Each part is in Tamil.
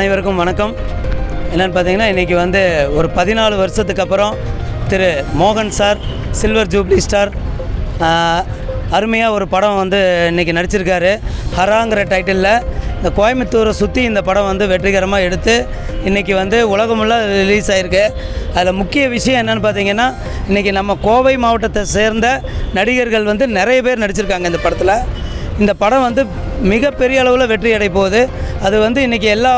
அனைவருக்கும் வணக்கம். என்னென்னு பார்த்தீங்கன்னா இன்றைக்கி வந்து ஒரு பதினாலு வருஷத்துக்கு அப்புறம் திரு மோகன் சார் சில்வர் ஜூப்ளி ஸ்டார் அருமையாக ஒரு படம் வந்து இன்றைக்கி நடிச்சிருக்காரு. ஹராங்கிற டைட்டிலில் இந்த கோயம்புத்தூரை சுற்றி இந்த படம் வந்து வெற்றிகரமாக எடுத்து இன்றைக்கி வந்து உலகமுள்ள ரிலீஸ் ஆகிருக்கு அதில் முக்கிய விஷயம் என்னென்னு பார்த்தீங்கன்னா இன்றைக்கி நம்ம கோவை மாவட்டத்தை சேர்ந்த நடிகர்கள் வந்து நிறைய பேர் நடிச்சிருக்காங்க இந்த படத்தில். இந்த படம் வந்து மிகப்பெரிய அளவில் வெற்றி அடைய போகுது. அது வந்து இன்றைக்கி எல்லா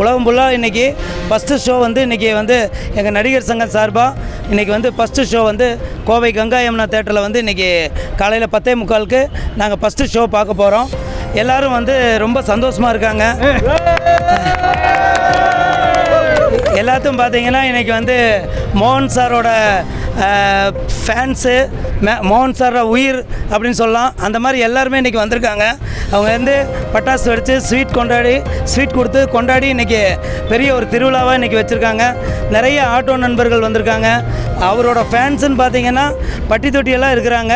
உலகம் ஃபுல்லாக இன்றைக்கி ஃபஸ்ட்டு ஷோ வந்து இன்றைக்கி வந்து எங்கள் நடிகர் சங்கம் சார்பாக இன்றைக்கி வந்து ஃபஸ்ட்டு ஷோ வந்து கோவை கங்கா யமுனா தேட்டரில் வந்து இன்றைக்கி காலையில் பத்தே முக்காலுக்கு நாங்கள் ஃபஸ்ட்டு ஷோ பார்க்க போகிறோம் எல்லோரும் வந்து ரொம்ப சந்தோஷமாக இருக்காங்க. எல்லாத்தையும் பார்த்தீங்கன்னா இன்றைக்கி வந்து மோகன் சாரோட ஃபேன்ஸு மோகன் சாரோட உயிர் அப்படின்னு சொல்லலாம். அந்த மாதிரி எல்லாருமே இன்றைக்கி வந்திருக்காங்க. அவங்க வந்து பட்டாசு வெடித்து ஸ்வீட் கொண்டாடி ஸ்வீட் கொடுத்து கொண்டாடி இன்றைக்கி பெரிய ஒரு திருவிழாவாக இன்றைக்கி வச்சுருக்காங்க. நிறைய ஆட்டோ நண்பர்கள் வந்திருக்காங்க. அவரோட ஃபேன்ஸுன்னு பார்த்தீங்கன்னா பட்டி தொட்டியெல்லாம் இருக்கிறாங்க.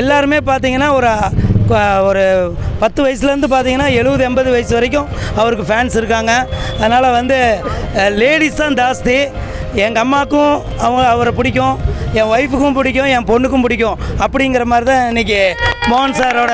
எல்லாருமே பார்த்தீங்கன்னா ஒரு ஒரு பத்து வயசுலேருந்து பார்த்தீங்கன்னா எழுபது எண்பது வயசு வரைக்கும் அவருக்கு ஃபேன்ஸ் இருக்காங்க. அதனால் வந்து லேடிஸ் தான் ஜாஸ்தி. எங்கள் அம்மாவுக்கும் அவங்க அவரை பிடிக்கும். என் ஒய்ஃபுக்கும் பிடிக்கும் என் பொண்ணுக்கும் பிடிக்கும். அப்படிங்கிற மாதிரி தான் இன்றைக்கி மோகன் சாரோட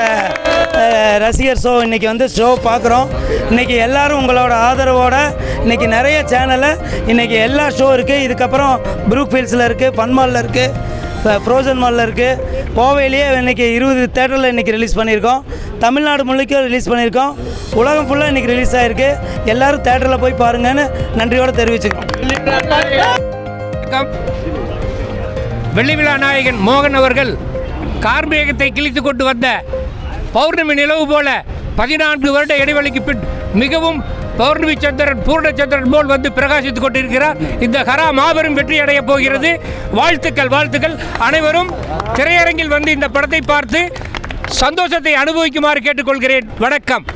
ரசிகர் ஷோ இன்றைக்கி வந்து ஷோ பார்க்குறோம். இன்றைக்கி எல்லாரும் உங்களோட ஆதரவோட இன்றைக்கி நிறைய சேனலில் இன்றைக்கி எல்லா ஷோ இருக்குது இதுக்கப்புறம் ப்ரூக் ஃபீல்ஸில் இருக்குது ஃபன்மாலில் இருக்குது இப்போ ஃப்ரோசன் மாலில் இருக்குது கோவையிலேயே இன்றைக்கி இருபது தேட்டரில் இன்றைக்கி ரிலீஸ் பண்ணியிருக்கோம். தமிழ்நாடு முழுக்க ரிலீஸ் பண்ணியிருக்கோம். உலகம் ஃபுல்லாக இன்றைக்கி ரிலீஸ் ஆகிருக்கு எல்லாரும் தேட்டரில் போய் பாருங்கன்னு நன்றியோடு தெரிவிச்சுக்கோம் வெள்ளிவிழா நாயகன் மோகன் அவர்கள் கார்மேகத்தை கிழித்து கொண்டு வந்த பௌர்ணமி நிலவு போல பதினான்கு வருட இடைவெளிக்கு பின் மிகவும் பௌர்ணமி சந்திரன் பூர்ணச்சந்திரன் போல் வந்து பிரகாசித்துக் கொண்டிருக்கிறார். இந்த ஹரா மாபெரும் வெற்றி அடையப் போகிறது. வாழ்த்துக்கள் வாழ்த்துக்கள். அனைவரும் திரையரங்கில் வந்து இந்த படத்தை பார்த்து சந்தோஷத்தை அனுபவிக்குமாறு கேட்டுக்கொள்கிறேன். வணக்கம்.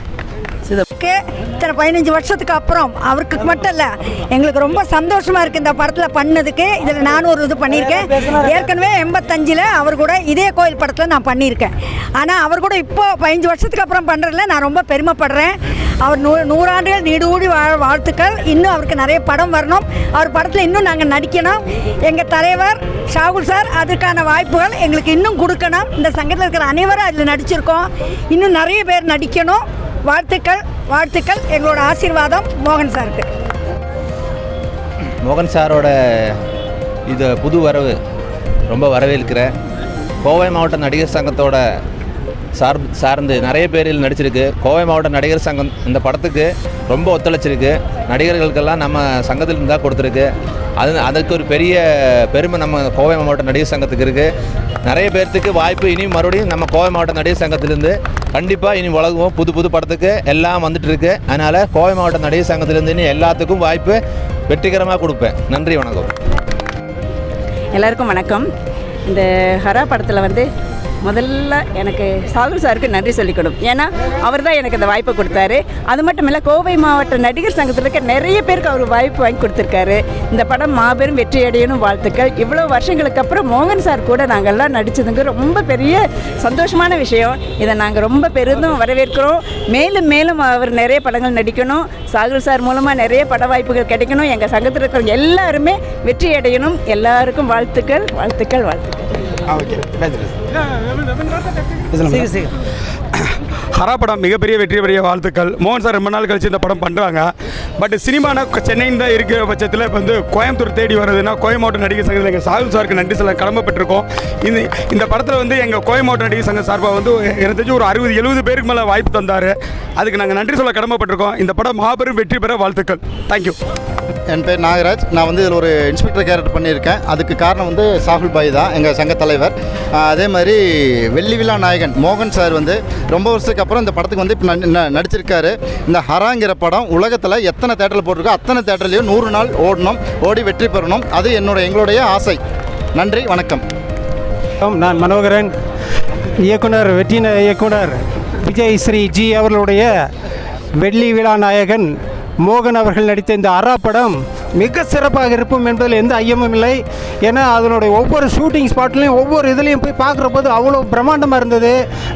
அவருக்கு இத்தனை பதினஞ்சு வருஷத்துக்கு அப்புறம் அவருக்கு மட்டும் இல்லை எங்களுக்கு ரொம்ப சந்தோஷமாக இருக்குது இந்த படத்தில் பண்ணதுக்கு. இதில் நானும் ஒரு இது பண்ணியிருக்கேன். ஏற்கனவே எண்பத்தஞ்சில் அவர் கூட இதே கோயில் படத்தில் நான் பண்ணியிருக்கேன். ஆனால் அவர் கூட இப்போ பதினஞ்சு வருஷத்துக்கு அப்புறம் பண்ணுறதுல நான் ரொம்ப பெருமைப்படுறேன். அவர் நூ நூறாண்டுகள் நீடூடி வாழ வாழ்த்துக்கள். இன்னும் அவருக்கு நிறைய படம் வரணும். அவர் படத்தில் இன்னும் நாங்கள் நடிக்கணும். எங்கள் தலைவர் ஷாகுல் சார் அதுக்கான வாய்ப்புகள் எங்களுக்கு இன்னும் கொடுக்கணும். இந்த சங்கத்தில் இருக்கிற அனைவரும் அதில் நடிச்சிருக்கோம். இன்னும் நிறைய பேர் நடிக்கணும். வாழ்த்துக்கள் வாழ்த்துக்கள். எங்களோட ஆசீர்வாதம் மோகன் சாருக்கு. மோகன் சாரோட இது புது வரவு ரொம்ப வரவேற்கிறேன். கோவை மாவட்ட நடிகர் சங்கத்தோட சார் சார்ந்து நிறைய பேரில் நடிச்சிருக்கு. கோவை மாவட்ட நடிகர் சங்கம் இந்த படத்துக்கு ரொம்ப ஒத்துழைச்சிருக்கு. நடிகர்களுக்கெல்லாம் நம்ம சங்கத்தில் தான் கொடுத்துருக்கு. அது அதுக்கு ஒரு பெரிய பெருமை நம்ம கோவை மாவட்ட நடிகர் சங்கத்துக்கு இருக்குது நிறைய பேர்த்துக்கு வாய்ப்பு இனி மறுபடியும் நம்ம கோவை மாவட்ட நடிகர் சங்கத்திலேருந்து கண்டிப்பாக இனி உலகம் புது புது படத்துக்கு எல்லாம் வந்துட்டு இருக்கு அதனால் கோவை மாவட்ட நடிகர் சங்கத்திலேருந்து இனி எல்லாத்துக்கும் வாய்ப்பு வெற்றிகரமாக கொடுப்பேன். நன்றி வணக்கம். எல்லாருக்கும் வணக்கம். இந்த ஹரா படத்தில் வந்து முதல்ல எனக்கு சாகுல் சாருக்கு நன்றி சொல்லிக்கணும். ஏன்னா அவர் தான் எனக்கு இந்த வாய்ப்பை கொடுத்தாரு. அது மட்டும் இல்லை கோவை மாவட்ட நடிகர் சங்கத்தில் இருக்க நிறைய பேருக்கு அவர் வாய்ப்பு வாங்கி கொடுத்துருக்காரு. இந்த படம் மாபெரும் வெற்றி அடையணும் வாழ்த்துக்கள். இவ்வளோ வருஷங்களுக்கு அப்புறம் மோகன் சார் கூட நாங்கள்லாம் நடித்ததுங்க ரொம்ப பெரிய சந்தோஷமான விஷயம். இதை நாங்கள் ரொம்ப பெரிதும் வரவேற்கிறோம். மேலும் மேலும் அவர் நிறைய படங்கள் நடிக்கணும். சாகுல் சார் மூலமாக நிறைய பட வாய்ப்புகள் கிடைக்கணும். எங்கள் சங்கத்தில் இருக்கிறவங்க எல்லாருமே வெற்றி அடையணும் எல்லாருக்கும் வாழ்த்துக்கள் வாழ்த்துக்கள் வாழ்த்துக்கள். ஓகே. ஹரா படம் மிகப்பெரிய வெற்றி பெரிய வாழ்த்துக்கள். மோகன் சார் ரொம்ப நாள் கழிச்சு இந்த படம் பண்ணுறாங்க பட் சினிமானா சென்னைன்னு தான் இருக்கிற பட்சத்தில் இப்போ வந்து கோயம்புத்தூர் தேடி வருதுன்னா கோவை மாவட்ட நடிகர் சங்கத்தில் எங்கள் சாகுல் சாருக்கு நன்றி சொல்ல கடமைப்பட்டிருக்கோம். இந்த இந்த படத்தில் வந்து எங்கள் கோவை மாவட்ட நடிகர் சங்கம் சார்பாக வந்து எனக்கு தெரிஞ்சு ஒரு அறுபது எழுபது பேருக்கு மேலே வாய்ப்பு தந்தார். அதுக்கு நாங்கள் நன்றி சொல்ல கடமைப்பட்டிருக்கோம். இந்த படம் மாபெரும் வெற்றி பெற வாழ்த்துக்கள். தேங்க்யூ என் பேர் நாகராஜ். நான் வந்து இதில் ஒரு இன்ஸ்பெக்டர் கேரக்டர் பண்ணியிருக்கேன். அதுக்கு காரணம் வந்து சாகுல் பாய் தான் எங்கள் சங்க தலைவர். அதே மாதிரி வெள்ளி விழா நாயகன் மோகன் சார் வந்து ரொம்ப வருஷத்துக்கு அப்புறம் இந்த படத்துக்கு வந்து இப்போ ந- நடிச்சிருக்காரு. இந்த ஹராங்கிற படம் உலகத்தில் எத்தனை தேட்டரில் போட்டிருக்கோ அத்தனை தேட்டர்லையும் நூறு நாள் ஓடணும் ஓடி வெற்றி பெறணும். அது என்னோட எங்களுடைய ஆசை. நன்றி வணக்கம். நான் மனோகரன். இயக்குனர் வெற்றின இயக்குனர் விஜய் ஸ்ரீ ஜி அவர்களுடைய வெள்ளி விழா நாயகன் மோகன் அவர்கள் நடித்த இந்த அரா படம் மிக சிறப்பாக இருக்கும் என்பதில் எந்த ஐயமும் இல்லை. ஏன்னா அதனுடைய ஒவ்வொரு ஷூட்டிங் ஸ்பாட்லையும் ஒவ்வொரு இதுலேயும் போய் பார்க்குற போது அவ்வளோ பிரம்மாண்டமாக இருந்தது.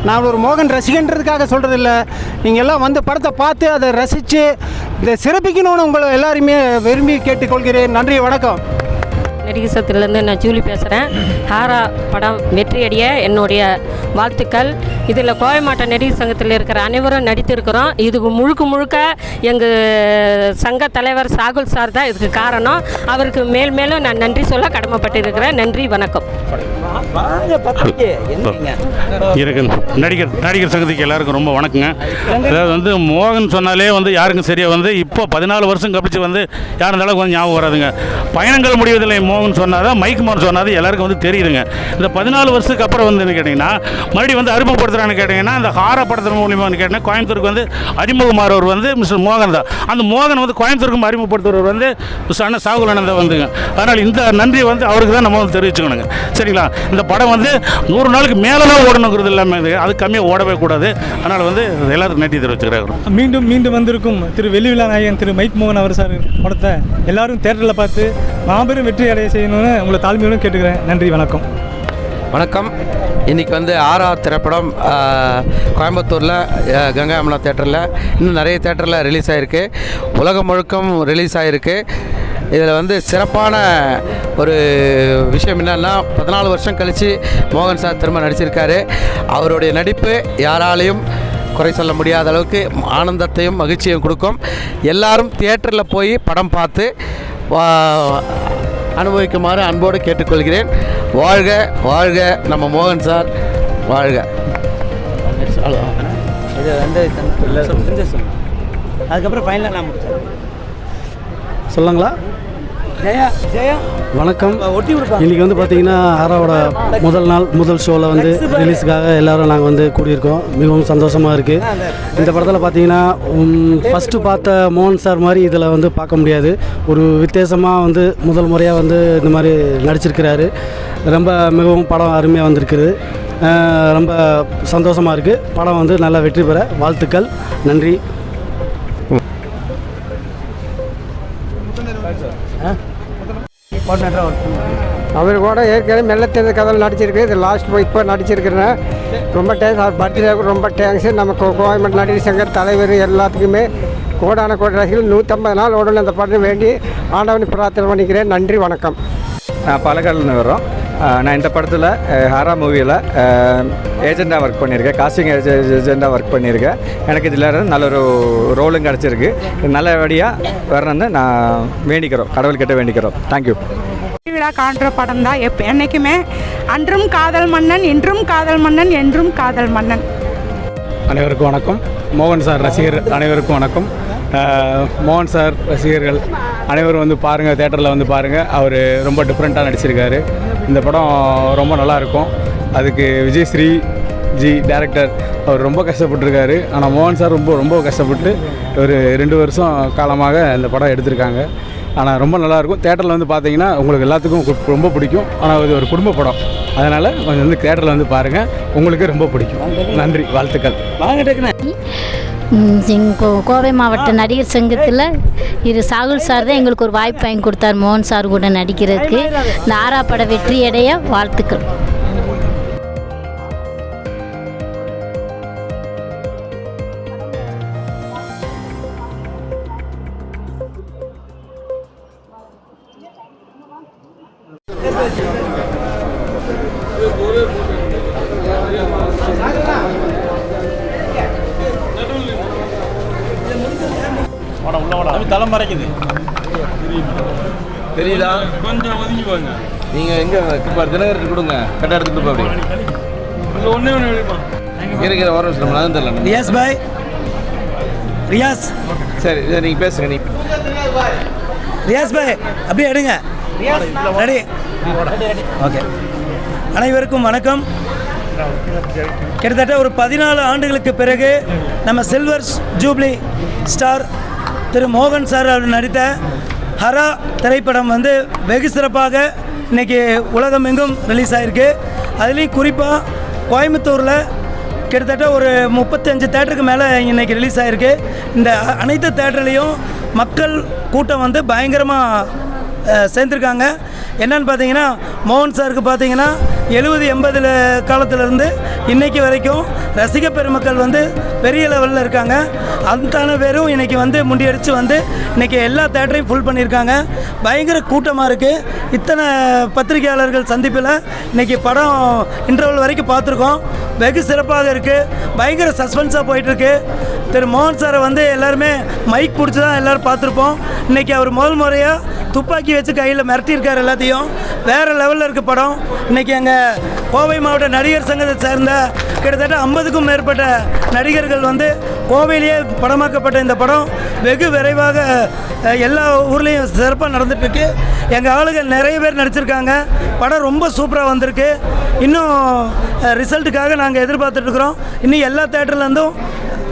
நான் ஒரு மோகன் ரசிகன்றதுக்காக சொல்கிறதில்ல நீங்கள் எல்லாம் வந்து படத்தை பார்த்து அதை ரசித்து இதை சிறப்பிக்கணும்னு உங்களை எல்லாருமே விரும்பி கேட்டுக்கொள்கிறேன். நன்றி வணக்கம். நடிகர் சத்திலேருந்து நான் ஜூலி பேசுகிறேன் ஹாரா படம் வெற்றியடைய என்னுடைய வாழ்த்துக்கள். இதில் கோயமாட்ட நடிகர் சங்கத்தில் இருக்கிற அனைவரும் நடித்திருக்கிறோம். இதுக்கு முழுக்க முழுக்க எங்கள் சங்க தலைவர் சாகுல் சார் தான் இதுக்கு காரணம். அவருக்கு மேல் மேலும் நான் நன்றி சொல்ல கடமைப்பட்டிருக்கிறேன். நன்றி வணக்கம். வாங்க பத்திரிக்கை. என்னங்க? இருக்கு. நடிகர் நடிகர் சங்கத்துக்கு எல்லாருக்கும் ரொம்ப வணக்கங்க. அதாவது வந்து மோகன் சொன்னாலே வந்து யாருக்கும் சரியா வந்து இப்போ பதினாலு வருஷம் கழிச்சு வந்து யார் இருந்தாலும் கொஞ்சம் ஞாபகம் வராதுங்க. பயணங்கள் முடிவதில்லை மோகன் சொன்னாதான் மைக் மோகன் சொன்னாது எல்லாருக்கும் வந்து தெரியுதுங்க. இந்த பதினாலு வருஷத்துக்கு அப்புறம் வந்து என்ன கேட்டிங்கன்னா மறுபடியும் வந்து அறிமுகப்படுத்துறான்னு கேட்டிங்கன்னா இந்த ஹார படத்தின் மூலியமானு கேட்டிங்கன்னா கோயம்புத்தூருக்கு வந்து அறிமுகமாறவர் வந்து மிஸ்டர் மோகன் தான். அந்த மோகன் வந்து கோயம்புத்தூருக்கு அறிமுகப்படுத்துறவர் வந்து மிஸ்டர் அண்ணன் சாகுலானந்தா வந்துங்க. அதனால் இந்த நன்றியை வந்து அவருக்கு தான் நம்ம வந்து தெரிவிச்சுக்கணுங்க. சரிங்களா? இந்த படம் வந்து நூறு நாளுக்கு மேலே தான் ஓடணுங்கிறது இல்லாமல் அது கம்மியாக ஓடவே கூடாது. அதனால் வந்து எல்லாருக்கும் நன்றி தெரிவிச்சுக்கிறாங்க மீண்டும் மீண்டும் வந்திருக்கும் திரு வெள்ளிவிழா நாயகன் திரு மைக் மோகன் அவர் சார் படத்தை எல்லாரும் தேட்டரில் பார்த்து மாபெரும் வெற்றி அடைய செய்யணும்னு உங்களை தாழ்மையோடு கேட்டுக்கிறேன். நன்றி வணக்கம். வணக்கம். இன்றைக்கி வந்து ஆர்ஆர் திரைப்படம் கோயம்புத்தூரில் கங்கா அமலா தேட்டரில் இன்னும் நிறைய தேட்டரில் ரிலீஸ் ஆகிருக்கு உலகம் முழுக்கம் ரிலீஸ் ஆகிருக்கு இதில் வந்து சிறப்பான ஒரு விஷயம் என்னன்னா பதினாலு வருஷம் கழித்து மோகன் சார் திரும்ப நடிச்சிருக்காரு. அவருடைய நடிப்பு யாராலையும் குறை சொல்ல முடியாத அளவுக்கு ஆனந்தத்தையும் மகிழ்ச்சியும் கொடுக்கும். எல்லாரும் தியேட்டரில் போய் படம் பார்த்து வா- அனுபவிக்குமாறு அன்போடு கேட்டுக்கொள்கிறேன். வாழ்க வாழ்க நம்ம மோகன் சார். வாழ்க. இது வந்து அதுக்கப்புறம் ஃபைனலாக நான் முடிச்சேன் சொல்லுங்களா? ஜெயா ஜெயா. வணக்கம். இன்றைக்கி வந்து பார்த்தீங்கன்னா ஆராவோட முதல் நாள் முதல் ஷோவில் வந்து ரிலீஸுக்காக எல்லாரும் நாங்கள் வந்து கூடியிருக்கோம். மிகவும் சந்தோஷமாக இருக்குது இந்த படத்தில் பார்த்தீங்கன்னா ஃபஸ்ட்டு பார்த்த மோகன் சார் மாதிரி இதில் வந்து பார்க்க முடியாது. ஒரு வித்தியாசமாக வந்து முதல் முறையாக வந்து இந்த மாதிரி நடிச்சிருக்கிறாரு. ரொம்ப மிகவும் படம் அருமையாக வந்திருக்குது. ரொம்ப சந்தோஷமாக இருக்குது படம் வந்து நல்லா வெற்றி பெற வாழ்த்துக்கள். நன்றி. கோஆர்டினேட்டராக ஒர்க் பண்ணுவேன் அவர் கூட ஏற்கனவே மெல்ல தெரிந்த கதையில் நடிச்சிருக்கு. இது லாஸ்ட் போய் இப்போ நடிச்சிருக்கிறேன். ரொம்ப தேங்க்ஸ் அவர் பர்த்டேக்கு ரொம்ப தேங்க்ஸ் நம்ம கோயம்பேடு நடிகர் சங்கர் தலைவர் எல்லாத்துக்குமே கோடான கோடி ரசிகர்கள் நூற்றம்பது நாள் உடனே அந்த படம் வேண்டி ஆண்டவனை பிரார்த்தனை பண்ணிக்கிறேன். நன்றி வணக்கம். நான் பாலக்காடுலேருந்து வர்றோம் நான் இந்த படத்தில் ஹாரா மூவியில் ஏஜெண்டாக ஒர்க் பண்ணியிருக்கேன். காஸ்டிங் ஏஜெண்டாக ஒர்க் பண்ணியிருக்கேன். எனக்கு இதில் நல்ல ஒரு ரோலும் கிடச்சிருக்கு. நல்லபடியாக வரணும்னு நான் வேண்டிக்கிறோம். கடவுள்கிட்ட வேண்டிக்கிறோம். தேங்க்யூ விழா காண்ற படம் தான் எப் என்னைக்குமே அன்றும் காதல் மன்னன் இன்றும் காதல் மன்னன் என்றும் காதல் மன்னன். அனைவருக்கும் வணக்கம். மோகன் சார் ரசிகர் அனைவருக்கும் வணக்கம். மோகன் சார் ரசிகர்கள் அனைவரும் வந்து பாருங்கள் தேட்டரில் வந்து பாருங்கள் அவர் ரொம்ப டிஃப்ரெண்ட்டாக நடிச்சிருக்காரு. இந்த படம் ரொம்ப நல்லா இருக்கும் அதுக்கு விஜயஸ்ரீ ஜி டேரக்டர் அவர் ரொம்ப கஷ்டப்பட்டிருக்காரு. ஆனால் மோகன் சார் ரொம்ப ரொம்ப கஷ்டப்பட்டு ஒரு ரெண்டு வருஷம் காலமாக இந்த படம் எடுத்திருக்காங்க. ஆனால் ரொம்ப நல்லாயிருக்கும். தேட்டரில் வந்து பார்த்தீங்கன்னா உங்களுக்கு எல்லாத்துக்கும் கு- ரொம்ப பிடிக்கும். ஆனால் இது ஒரு குடும்ப படம். அதனால் கொஞ்சம் வந்து தேட்டரில் வந்து பாருங்கள் உங்களுக்கு ரொம்ப பிடிக்கும். நன்றி. வாழ்த்துக்கள். வாங்க கோவை மாவட்ட நடிகர் சங்கத்தில் இது சாகுல் சார் தான் எங்களுக்கு ஒரு வாய்ப்பு வாங்கி கொடுத்தார். மோகன் சார் கூட நடிக்கிறதுக்கு. இந்த ஆரா பட வெற்றி அடைய வாழ்த்துக்கள் தலை மறைக்குது. தெரியுதா? கொஞ்சம் ஒதுங்கி போங்க. நீங்கள் எங்கே இப்போ தினகரன் கொடுங்க. கரெக்டாக எடுத்துகிட்டு போய் அப்படி. ஒன்றே ஒன்று இருக்கிற ஒரு நிமிஷம் அதுவும் தெரியல ரியாஸ் பாய். ரியாஸ். சரி இதை நீங்கள் பேசுங்க நீ. ரியாஸ் பாய் அப்படியே எடுங்க. ரெடி. ஓகே. அனைவருக்கும் வணக்கம். கிட்டத்தட்ட ஒரு பதினாலு ஆண்டுகளுக்கு பிறகு நம்ம சில்வர் ஜூப்ளி ஸ்டார் திரு மோகன் சார் அவர் நடித்த ஹரா திரைப்படம் வந்து வெகு சிறப்பாக இன்றைக்கி உலகமெங்கும் ரிலீஸ் ஆகிருக்கு அதுலேயும் குறிப்பாக கோயம்புத்தூரில் கிட்டத்தட்ட ஒரு முப்பத்தஞ்சு தேட்டருக்கு மேலே இன்னைக்கு ரிலீஸ் ஆகிருக்கு இந்த அனைத்து தேட்டர்லேயும் மக்கள் கூட்டம் வந்து பயங்கரமாக சேர்ந்துருக்காங்க. என்னன்னு பார்த்தீங்கன்னா மோகன் சாருக்கு பார்த்தீங்கன்னா எழுபது எண்பதில் காலத்திலேருந்து இன்னைக்கு வரைக்கும் ரசிக பெருமக்கள் வந்து பெரிய லெவலில் இருக்காங்க. அத்தனை பேரும் இன்னைக்கு வந்து முண்டியடித்து வந்து இன்னைக்கு எல்லா தேட்டரையும் ஃபுல் பண்ணியிருக்காங்க. பயங்கர கூட்டமாக இருக்குது இத்தனை பத்திரிகையாளர்கள் சந்திப்பில் இன்னைக்கு படம் இன்டர்வல் வரைக்கும் பார்த்துருக்கோம். வெகு சிறப்பாக இருக்குது பயங்கர சஸ்பென்ஸாக போயிட்டுருக்கு. திரு மோகன் சாரை வந்து எல்லாருமே மைக் பிடிச்சி தான் எல்லோரும் பார்த்துருப்போம். இன்றைக்கி அவர் முதல் முறையாக துப்பாக்கி வச்சு கையில் மிரட்டியிருக்கார் எல்லாத்தையும். வேறு லெவலில் இருக்க படம். இன்றைக்கி அங்கே கோவை மாவட்ட நடிகர் சங்கத்தை சேர்ந்த கிட்டத்தட்ட ஐம்பதுக்கும் மேற்பட்ட நடிகர்கள் வந்து கோவையிலேயே படமாக்கப்பட்ட இந்த படம் வெகு விரைவாக எல்லா ஊர்லேயும் சிறப்பாக நடந்துட்டுருக்கு. எங்கள் ஆளுகள் நிறைய பேர் நடிச்சிருக்காங்க. படம் ரொம்ப சூப்பராக வந்திருக்கு. இன்னும் ரிசல்ட்டுக்காக நாங்கள் எதிர்பார்த்துட்ருக்குறோம் இன்னும் எல்லா தேட்டர்லேருந்தும்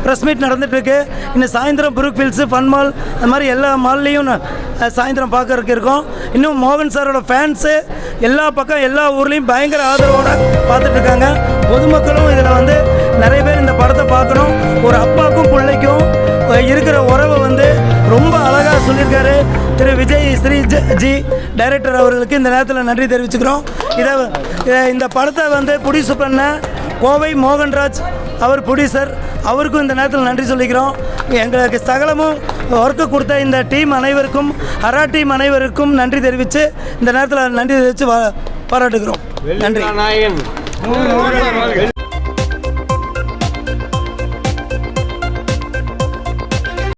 ப்ரெஸ் மீட் நடந்துகிட்ருக்கு இன்னும் சாயந்தரம் புருக் ஃபீல்ஸு ஃபன் மால் அந்த மாதிரி எல்லா மால்லையும் சாயந்தரம் பார்க்கறதுக்கு இருக்கோம். இன்னும் மோகன் சாரோட ஃபேன்ஸு எல்லா பக்கம் எல்லா ஊர்லேயும் பயங்கர ஆதரவோடு பார்த்துட்ருக்காங்க பொதுமக்களும் இதில் வந்து நிறைய பேர் இந்த படத்தை பார்க்கணும். ஒரு அப்பாவுக்கும் பிள்ளைக்கும் இருக்கிற உறவை வந்து ரொம்ப அழகாக சொல்லியிருக்காரு. திரு விஜய் ஸ்ரீ ஜ- ஜி டைரக்டர் அவர்களுக்கு இந்த நேரத்தில் நன்றி தெரிவிச்சுக்கிறோம். இதை இதை- இந்த படத்தை வந்து ப்ரொடியூஸ் பண்ண கோவை மோகன்ராஜ் அவர் ப்ரொடியூசர் அவருக்கும் இந்த நேரத்தில் நன்றி சொல்லிக்கிறோம். எங்களுக்கு சகலமும் ஒர்க்கு கொடுத்த இந்த டீம் அனைவருக்கும் ஹரா டீம் அனைவருக்கும் நன்றி தெரிவித்து இந்த நேரத்தில் நன்றி தெரிவித்து பாராட்டுகிறோம். நன்றி.